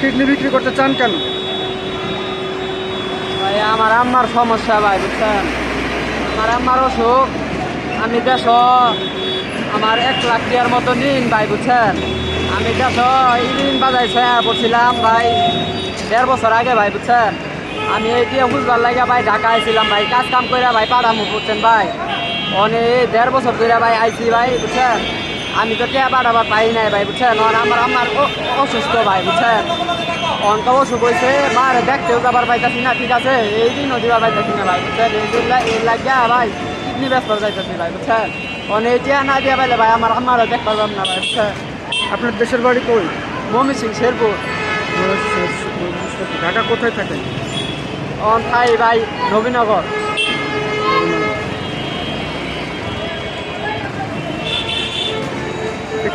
Kidney বিক্রি করতে চান কেন? ভাই, আমার আম্মার সমস্যা ভাই, বুঝছেন? আমার আম্মার অসুখ, আমি দেশ, আমার এক লাখ টিয়ার মতো নিন ভাই, বুঝছেন? আমি দেশ ইদিন বাজাইছে পড়ছিলাম ভাই, দেড় বছর আগে ভাই, বুঝছেন? আমি এই দিয়ে বুঝবার লাগে ভাই, ঢাকা আইছিলাম ভাই, কাজ কাম করে ভাই পাড়ামু বুঝছেন ভাই? অনেক দেড় বছর ধরে ভাই আইছি ভাই, বুঝছেন? আমি তো টিয়া পাঠাবার পাই নাই ভাই বুঝছেন? আর আমার আমার অসুস্থ ভাই বুঝছেন? অন্ত অসুখ হয়েছে মার দেখতেও যাবার পাইতাছি না ঠিক আছে? এই দিনও দিবার পাইতাছি না ভাই বুঝছেন? এই দিন এই লাগিয়া ভাই কিডনি ব্যস্ত যাইতেছি ভাই বুঝছেন? অনেক টিয়া না দিয়া পাইলে ভাই আমার আমারও দেখ পারলাম না ভাই বুঝছেন? আপনার দেশের বাড়ি কই? মমি সিং শেরপুর। ঢাকা কোথায় থাকেন অন থাই ভাই নবীনগর।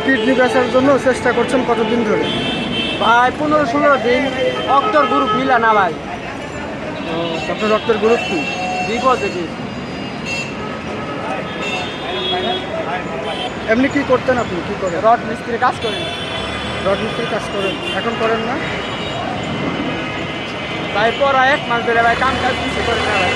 কিডনি বেচার জন্য চেষ্টা করছেন কতদিন ধরে? ভাই পনেরো ষোলো দিন অক্টর গ্রুপ মিলা না ভাই। আপনার রক্তের গ্রুপ কি? বি পজিটিভ এমনি কি করতেন আপনি? কি করেন? রড মিস্ত্রি কাজ করেন। রড মিস্ত্রি কাজ করেন। এখন করেন না? ভাই পড়া এক মাস ধরে ভাই কাম কাজ কিছু করে না ভাই।